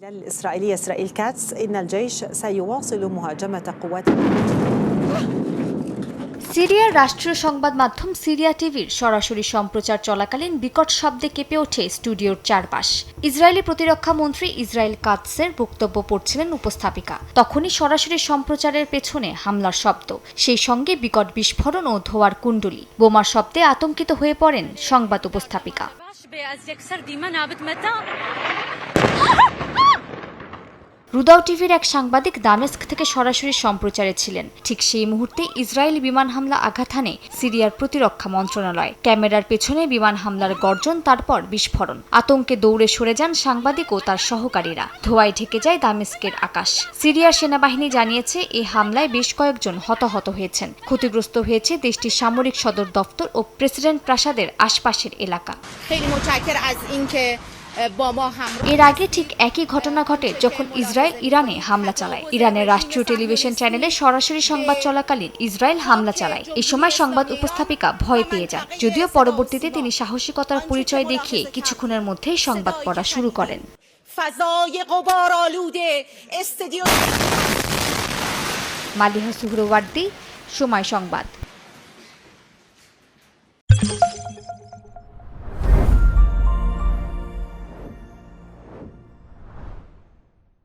الإسرائيلية إسرائيل كاتس إن الجيش سيواصل مهاجمة قوات সিরিয়ার রাষ্ট্রীয় সংবাদ মাধ্যম সিরিয়া টিভির সরাসরি সম্প্রচার চলাকালীন বিকট শব্দে কেঁপে ওঠে স্টুডিওর চারপাশ ইসরায়েলি প্রতিরক্ষা মন্ত্রী ইসরায়েল কাৎসের বক্তব্য পড়ছিলেন উপস্থাপিকা তখনই সরাসরি সম্প্রচারের পেছনে হামলার শব্দ সেই সঙ্গে বিকট বিস্ফোরণ ও ধোয়ার কুণ্ডলি বোমার শব্দে আতঙ্কিত হয়ে পড়েন সংবাদ উপস্থাপিকা রুদাও টিভির এক সাংবাদিক দামেস্ক থেকে সরাসরি সম্প্রচারে ছিলেন। ঠিক সেই মুহূর্তে ইসরায়েলি বিমান হামলা আঘাত হানে সিরিয়ার প্রতিরক্ষা মন্ত্রণালয়। ক্যামেরার পেছনে বিমান হামলার গর্জন, তারপর বিস্ফোরণ। আতঙ্কে দৌড়ে সরে যান সাংবাদিক ও তার সহকারীরা। ধোয়ায় ঢেকে যায় দামেস্কের আকাশ। সিরিয়ার সেনাবাহিনী জানিয়েছে এই হামলায় বেশ কয়েকজন হতাহত হয়েছেন। ক্ষতিগ্রস্ত হয়েছে দেশটির সামরিক সদর দপ্তর ও প্রেসিডেন্ট প্রাসাদের আশপাশের এলাকা। এর আগে ঠিক একই ঘটনা ঘটে যখন ইসরায়েল ইরানে হামলা চালায়। ইরানের রাষ্ট্রীয় টেলিভিশন চ্যানেলে সরাসরি সংবাদ চলাকালীন ইসরায়েল হামলা চালায়। এ সময় সংবাদ উপস্থাপিকা ভয় পেয়ে যান। যদিও পরবর্তীতে তিনি সাহসিকতার পরিচয় দেখিয়ে কিছুক্ষণের মধ্যে সংবাদ পড়া শুরু করেন। মালিহা সুহরওয়ার্দি সময় সংবাদ।